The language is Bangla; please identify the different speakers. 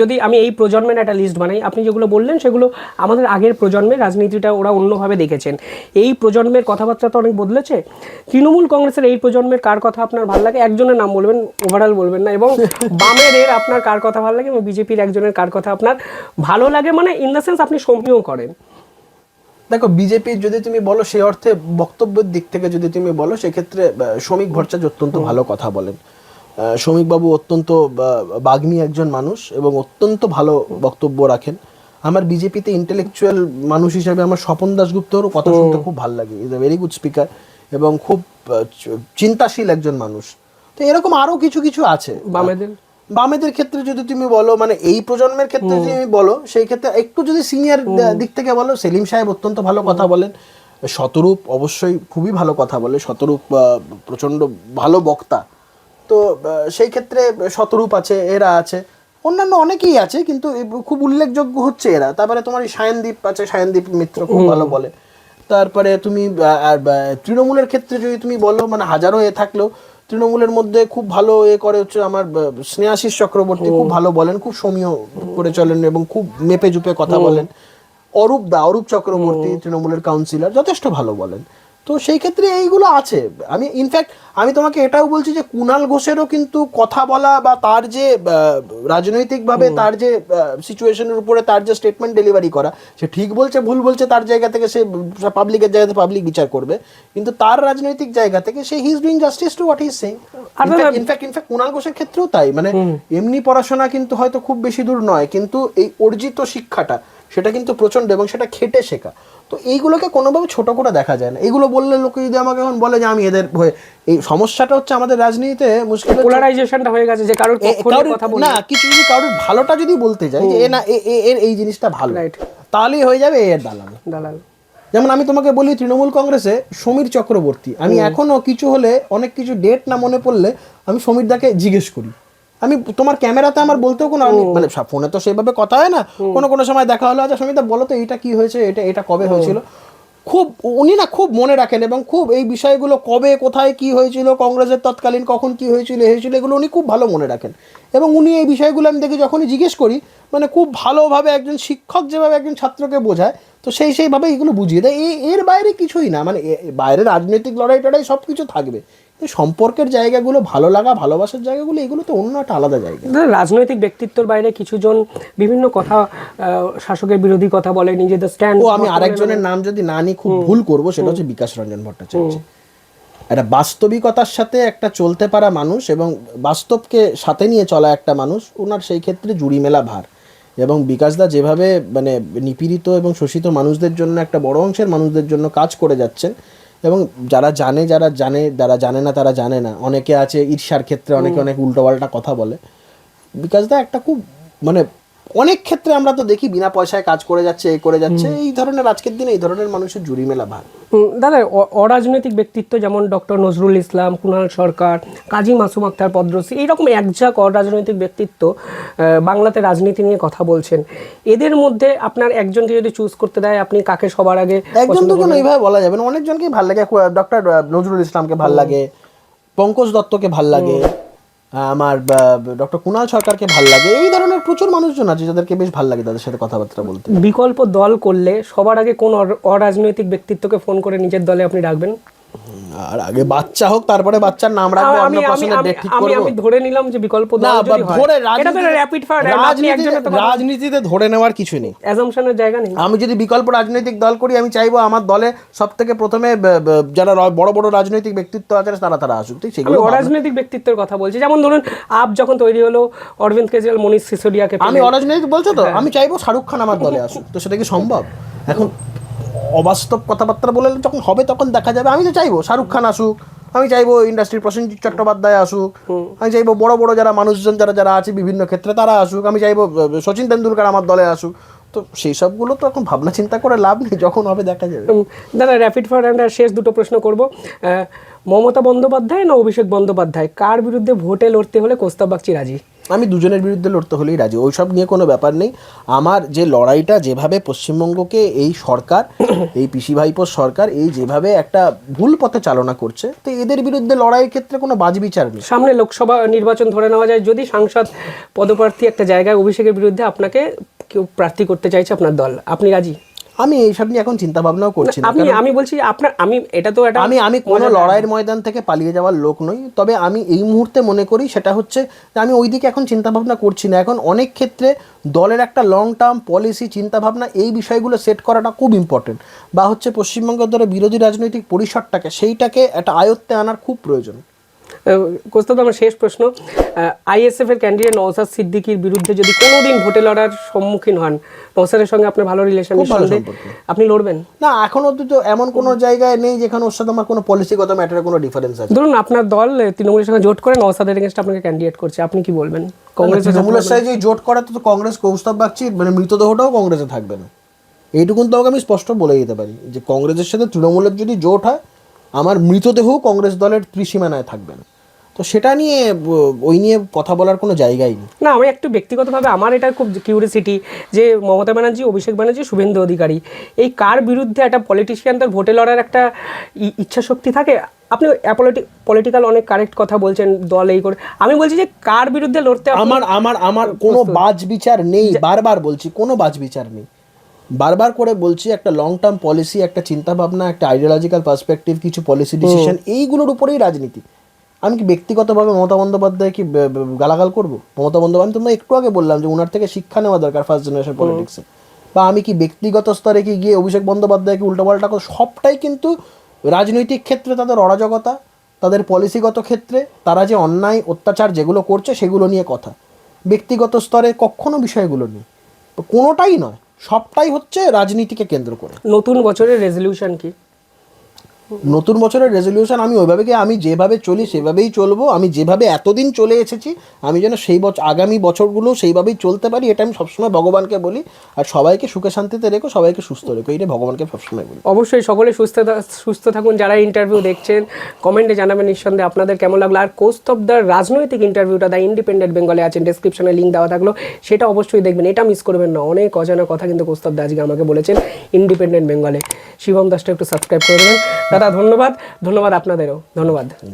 Speaker 1: যদি আমি এই প্রজন্মের একটা লিস্ট বানাই আপনি যেগুলো বললেন সেগুলো আমাদের আগের প্রজন্মের রাজনীতিটা ওরা অন্যভাবে দেখেছেন। এই প্রজন্মের কথাবার্তা তো অনেক বদলেছে। তৃণমূল কংগ্রেসের এই প্রজন্মের কার কথা আপনার ভালো লাগে? একজনের নাম বলবেন ওভারঅল বলবেন না এবং বামের এর আপনার কার কথা ভালো লাগে এবং বিজেপির একজনের কার কথা আপনার ভালো লাগে? মানে ইন দ্য সেন্স আপনি সমীহ করেন।
Speaker 2: দেখো বিজেপির যদি তুমি বলো সেই অর্থে বক্তব্যের দিক থেকে যদি তুমি বলো সেক্ষেত্রে শ্রমিক ভট্টাচার্য অত্যন্ত ভালো কথা বলেন। শ্রমিকবাবু অত্যন্ত বাগ্মী একজন মানুষ এবং অত্যন্ত ভালো বক্তব্য রাখেন। আমার বিজেপিতে ইন্টেলেকচুয়াল মানুষ হিসাবে আমার স্বপন দাসগুপ্তরও কথা শুনতে খুব ভালো লাগে। Is a very good speaker এবং খুব চিন্তাশীল একজন মানুষ। তো এরকম আরও কিছু কিছু আছে।
Speaker 1: বামেদের?
Speaker 2: বামেদের ক্ষেত্রে যদি তুমি বলো মানে এই প্রজন্মের ক্ষেত্রে যদি তুমি বলো সেই ক্ষেত্রে একটু যদি সিনিয়র দিক থেকে বলো সেলিম সাহেব অত্যন্ত ভালো কথা বলেন। শতরূপ অবশ্যই খুবই ভালো কথা বলে। শতরূপ আহ, প্রচণ্ড ভালো বক্তা। তো সেই ক্ষেত্রে শতরূপ আছে এরা আছে। অন্যান্য অনেকেই আছে কিন্তু খুব উল্লেখযোগ্য হচ্ছে এরা। তারপরে তোমার এই সায়নদীপ আছে সায়নদীপ মিত্র খুব ভালো বলে। তারপরে তুমি আর তৃণমূলের ক্ষেত্রে যদি তুমি বলো মানে হাজারো এ থাকলেও তৃণমূলের মধ্যে খুব ভালো এ করে হচ্ছে আমার স্নেহাশিস চক্রবর্তী খুব ভালো বলেন খুব সমীহ করে চলেন এবং খুব মেপে জুপে কথা বলেন। অরূপ দা অরূপ চক্রবর্তী তৃণমূলের কাউন্সিলর যথেষ্ট ভালো বলেন। তো সেই ক্ষেত্রে এইগুলো আছে। আমি ইনফ্যাক্ট আমি তোমাকে এটাও বলছি যে কুণাল ঘোষেরও কিন্তু কথা বলা বা তার যে রাজনৈতিকভাবে তার যে সিচুয়েশনের উপরে তার যে স্টেটমেন্ট ডেলিভারি করা সে ঠিক বলছে ভুল বলছে তার জায়গা থেকে সে পাবলিকের জায়গাতে পাবলিক বিচার করবে। কিন্তু তার রাজনৈতিক জায়গা থেকে সে he is doing justice to what is saying in fact in fact Kunal ঘোষের ক্ষেত্রেও তাই। মানে এমনি পড়াশোনা কিন্তু হয়তো খুব বেশি দূর নয়। কিন্তু এই অর্জিত শিক্ষাটা সেটা কিন্তু প্রচণ্ড এবং সেটা খেটে শেখা। তো এইগুলোকে কোনোভাবে ছোট করে দেখা যায় না। এগুলো বললে লোকে যদি আমাকে এখন বলে যে আমি এদের হয়ে এই সমস্যাটা হচ্ছে আমাদের রাজনীতিতে মুশকিল
Speaker 1: পোলারাইজেশনটা হয়ে গেছে যে কারোর কথা
Speaker 2: না কিছু যদি কারোর ভালোটা যদি বলতে যাই যে এ না এর এই জিনিসটা ভালো. তাহলেই হয়ে যাবে এর দালাল।
Speaker 1: দালাল।
Speaker 2: যেমন আমি তোমাকে বলি তৃণমূল কংগ্রেসে সমীর চক্রবর্তী। আমি এখনও কিছু হলে অনেক কিছু ডেট না মনে পড়লে আমি সমীর দাকে জিজ্ঞেস করি। আমি তোমার ক্যামেরাতে আমার বলতেও কোনো মানে ফোনে তো সেভাবে কথা হয় না। কোনো কোনো সময় দেখা হলো আচ্ছা সমিতা বলো তো এইটা কি হয়েছে এটা এটা কবে হয়েছিল? খুব উনি না খুব মনে রাখেন এবং খুব এই বিষয়গুলো কবে কোথায় কি হয়েছিল কংগ্রেসের তৎকালীন কখন কি হয়েছিল হয়েছিল এগুলো উনি খুব ভালো মনে রাখেন। এবং উনি এই বিষয়গুলো আমি দেখি যখনই জিজ্ঞেস করি মানে খুব ভালোভাবে একজন শিক্ষক যেভাবে একজন ছাত্রকে বোঝায় তো সেই সেইভাবে এগুলো বুঝিয়ে দেয়। এই এর বাইরে কিছুই না মানে বাইরে রাজনৈতিক লড়াই টড়াই সব কিছু থাকবে। সম্পর্কের জায়গাগুলো ভালো লাগা ভালোবাসার জায়গাগুলো এগুলো তো অন্য একটা আলাদা জায়গা।
Speaker 1: রাজনৈতিক ব্যক্তিত্বর বাইরে কিছুজন বিভিন্ন কথা শাসকের বিরোধী কথা বলে নিজেদের স্ট্যান্ড
Speaker 2: ও আমি আরেকজনের নাম যদি না নিই খুব ভুল করব সেটা হচ্ছে বিকাশ রঞ্জন ভট্টাচার্য। একটা বাস্তবিকতার সাথে একটা চলতে পারা মানুষ এবং বাস্তবকে সাথে নিয়ে চলা একটা মানুষ ওনার সেই ক্ষেত্রে জুড়ি মেলা ভার। এবং বিকাশদা যেভাবে মানে নিপীড়িত এবং শোষিত মানুষদের জন্য একটা বড় অংশের মানুষদের জন্য কাজ করে যাচ্ছেন এবং যারা জানে যারা জানে যারা জানে না তারা জানে না। অনেকে আছে ঈর্ষার ক্ষেত্রে অনেকে অনেক উল্টোপাল্টা কথা বলে। বিকজ দা একটা খুব মানে অনেক ক্ষেত্রে আমরা তো দেখি বিনা পয়সায় কাজ করে যাচ্ছে এই করে যাচ্ছে এই ধরনের আজকের দিনে এই ধরনের মানুষের জুড়ি মেলা
Speaker 1: হুম, দাদা অরাজনৈতিক ব্যক্তিত্ব যেমন ডক্টর নজরুল ইসলাম কুণাল সরকার কাজী মাসুম আক্তার পদ্রসি এইরকম একঝাক অরাজনৈতিক ব্যক্তিত্ব বাংলাতে রাজনীতি নিয়ে কথা বলছেন। এদের মধ্যে আপনার একজনকে যদি চুজ করতে দেয় আপনি কাকে সবার আগে
Speaker 2: একজন তো কোনো এইভাবে বলা যাবে না অনেকজনকেই ভালো লাগে ডক্টর নজরুল ইসলামকে ভালো লাগে পঙ্কজ দত্তকে ভালো লাগে। আমার ডক্টর কুণাল সরকারকে ভালো লাগে। এই ধরনের প্রচুর মানুষজন আছে যাদেরকে বেশ ভালো লাগে তাদের সাথে কথাবার্তা বলতে।
Speaker 1: বিকল্প দল করলে সবার আগে কোন অরাজনৈতিক ব্যক্তিত্বকে ফোন করে নিজের দলে আপনি রাখবেন
Speaker 2: আর আগে বাচ্চা হোক তারপরে বাচ্চার নাম রাখব অন্নপ্রাশনের ডেট ঠিক করব।
Speaker 1: আমি ধরে নিলাম যে বিকল্প
Speaker 2: না
Speaker 1: দল যদি হয়।
Speaker 2: ধরে রাজনীতিতে ধরে নেওয়ার কিছু নেই।
Speaker 1: অ্যাজাম্পশনের জায়গা নেই।
Speaker 2: আমি যদি বিকল্প রাজনৈতিক দল করি আমি চাইব আমার দলে সব থেকে প্রথমে যারা বড় বড় রাজনৈতিক ব্যক্তিত্ব আছে তারা তারা আসুক ঠিক? সেগুলো
Speaker 1: অরাজনৈতিক ব্যক্তিত্বের কথা বলছি। যেমন ধরুন আপ যখন তৈরি হলো অরবিন্দ কেজরিওয়াল মনীষ সিসোডিয়াকে
Speaker 2: আমি অরাজনৈতিক বলছো তো? আমি চাইব শাহরুখ খান আমার দলে আসুক। তো সেটা কি সম্ভব? এখন অবাস্তব কথাবার্তা বলে যখন হবে তখন দেখা যাবে। আমি তো চাইব শাহরুখ খান আসুক আমি চাইব ইন্ডাস্ট্রির প্রসেনজিৎ চট্টোপাধ্যায় আসুক আমি চাইব বড় বড় যারা মানুষজন যারা যারা আছে বিভিন্ন ক্ষেত্রে তারা আসুক আমি চাইব সচিন তেন্ডুলকার আমার দলে আসুক। তো সেই সবগুলো তো এখন ভাবনা চিন্তা করে লাভ নেই যখন হবে দেখা যাবে।
Speaker 1: দাদা র্যাপিড ফায়ার আমরা শেষ দুটো প্রশ্ন করব। মমতা বন্দ্যোপাধ্যায় না অভিষেক বন্দ্যোপাধ্যায়? কার বিরুদ্ধে ভোটে লড়তে হলে কোস্তাব বাগচি রাজি?
Speaker 2: আমি দুজনের বিরুদ্ধে লড়তে হলেই রাজি ওইসব নিয়ে কোনো ব্যাপার নেই। আমার যে লড়াইটা যেভাবে পশ্চিমবঙ্গকে এই সরকার এই পিসি ভাইপোর সরকার এই যেভাবে একটা ভুল পথে চালনা করছে তো এদের বিরুদ্ধে লড়াইয়ের ক্ষেত্রে কোনো বাজবিচার নেই।
Speaker 1: সামনে লোকসভা নির্বাচন ধরে নেওয়া যায়। যদি সাংসদ পদপ্রার্থী একটা জায়গায় অভিষেকের বিরুদ্ধে আপনাকে কেউ প্রার্থী করতে চাইছে আপনার দল। আপনি রাজি?
Speaker 2: আমি এইসব নিয়ে এখন চিন্তা ভাবনাও করছি না
Speaker 1: আপনি আমি বলছি আপনার আমি এটা তো একটা
Speaker 2: আমি আমি কোনো লড়াইয়ের ময়দান থেকে পালিয়ে যাওয়ার লোক নই তবে আমি এই মুহূর্তে মনে করি সেটা হচ্ছে যে আমি ওইদিকে এখন চিন্তা ভাবনা করছি না। এখন অনেক ক্ষেত্রে দলের একটা লং টার্ম পলিসি চিন্তা ভাবনা এই বিষয়গুলো সেট করাটা খুব ইম্পর্টেন্ট বা হচ্ছে পশ্চিমবঙ্গের ধরে বিরোধী রাজনৈতিক পরিসরটাকে সেইটাকে একটা আয়ত্তে আনার খুব প্রয়োজন।
Speaker 1: কোস্তাব আমার শেষ প্রশ্ন। আইএসএফ এর ক্যান্ডিডেট নওসাদ সিদ্দিকির বিরুদ্ধে যদি কোনোদিন ভোটে লড়ার সম্মুখীন হন নওসাদের সঙ্গে আপনার ভালো রিলেশন আপনি লড়বেন?
Speaker 2: না এখন অব্দি তো এমন কোনো জায়গায় নেই যেখানে ওর সাথে আমার কোনো পলিসিগত ম্যাটারে কোনো ডিফারেন্স আছে।
Speaker 1: ধরুন আপনার দল তৃণমূলের সঙ্গে জোট করে নওসাদের এগেনস্ট আপনাকে ক্যান্ডিডেট করছে। আপনি কি বলবেন? কংগ্রেসের
Speaker 2: তৃণমূলের সাথে জোট করে তো কংগ্রেস কৌস্তব বাগচি মানে মৃতদেহটাও কংগ্রেসে থাকবে না। এইটুকুন তোমাকে আমি স্পষ্ট বলে দিতে পারি যে কংগ্রেসের সাথে তৃণমূলের যদি জোট হয় আমার মৃতদেহ কংগ্রেস দলের ত্রিসীমানায় থাকবে না। তো সেটা নিয়ে ওই নিয়ে কথা বলার কোনো জায়গাই নেই।
Speaker 1: না আমি একটু ব্যক্তিগতভাবে আমার এটা খুব কিউরিয়াসিটি যে মমতা ব্যানার্জি অভিষেক ব্যানার্জি শুভেন্দু অধিকারী এই কার বিরুদ্ধে একটা পলিটিশিয়ানদের ভোটে লড়ার একটা ইচ্ছা শক্তি থাকে? আপনি পলিটিক্যাল অনেক কারেক্ট কথা বলছেন দল এই করে। আমি বলছি যে কার বিরুদ্ধে লড়তে
Speaker 2: আমার আমার আমার কোনো বাজ বিচার নেই বারবার বলছি কোনো বাজ বিচার নেই। বারবার করে বলছি একটা লং টার্ম পলিসি একটা চিন্তা ভাবনা একটা আইডিওলজিক্যাল পার্সপেক্টিভ কিছু পলিসি ডিসিশন এইগুলোর উপরেই রাজনীতি। আমি কি ব্যক্তিগতভাবে মমতা বন্দ্যোপাধ্যায় কি গালাগাল করব? মমতা বন্দ্যোপাধ্যায় আমি তোমরা একটু আগে বললাম যে ওনার থেকে শিক্ষা নেওয়া দরকার ফার্স্ট জেনারেশন পলিটিক্সে বা আমি কি ব্যক্তিগত স্তরে কি গিয়ে অভিষেক বন্দ্যোপাধ্যায়কে উল্টোপাল্টা করে সবটাই কিন্তু রাজনৈতিক ক্ষেত্রে তাদের অরাজকতা তাদের পলিসিগত ক্ষেত্রে তারা যে অন্যায় অত্যাচার যেগুলো করছে সেগুলো নিয়ে কথা। ব্যক্তিগত স্তরে কখনো বিষয়গুলো নেই। তো কোনোটাই নয়। সবটাই হচ্ছে রাজনীতিকে কেন্দ্র করে।
Speaker 1: নতুন বছরের রেজলিউশন কি?
Speaker 2: নতুন বছরের রেজলিউশন আমি ওইভাবে কি আমি যেভাবে চলি সেভাবেই চলবো? আমি যেভাবে এতদিন চলে এসেছি, আমি যেন সেই বছর আগামী বছরগুলো সেইভাবেই চলতে পারি, এটা আমি সবসময় ভগবানকে বলি। আর সবাইকে সুখে শান্তিতে রেখো, সবাইকে সুস্থ রেখো এটা ভগবানকে সবসময় বলি।
Speaker 1: অবশ্যই সকলে সুস্থ সুস্থ থাকুন, যারা ইন্টারভিউ দেখছেন কমেন্টে জানাবেন নিঃসন্দেহে আপনাদের কেমন লাগল। আর কোস্ট অফ দ্য রাজনৈতিক ইন্টারভিউটা দ্য ইন্ডিপেন্ডেন্ট বেঙ্গলে আছেন ডিসক্রিপশনে লিঙ্ক দেওয়া থাকল, সেটা অবশ্যই দেখবেন। এটা মিস করবেন না, অনেক অজানা কথা কিন্তু কোস্ট অফ দ্য আজকে আমাকে বলেছেন ইন্ডিপেন্ডেন্ট বেঙ্গলে শিবম দাসটা একটু সাবস্ক্রাইব করে দেবেন। দাদা ধন্যবাদ। ধন্যবাদ আপনাদেরও। ধন্যবাদ।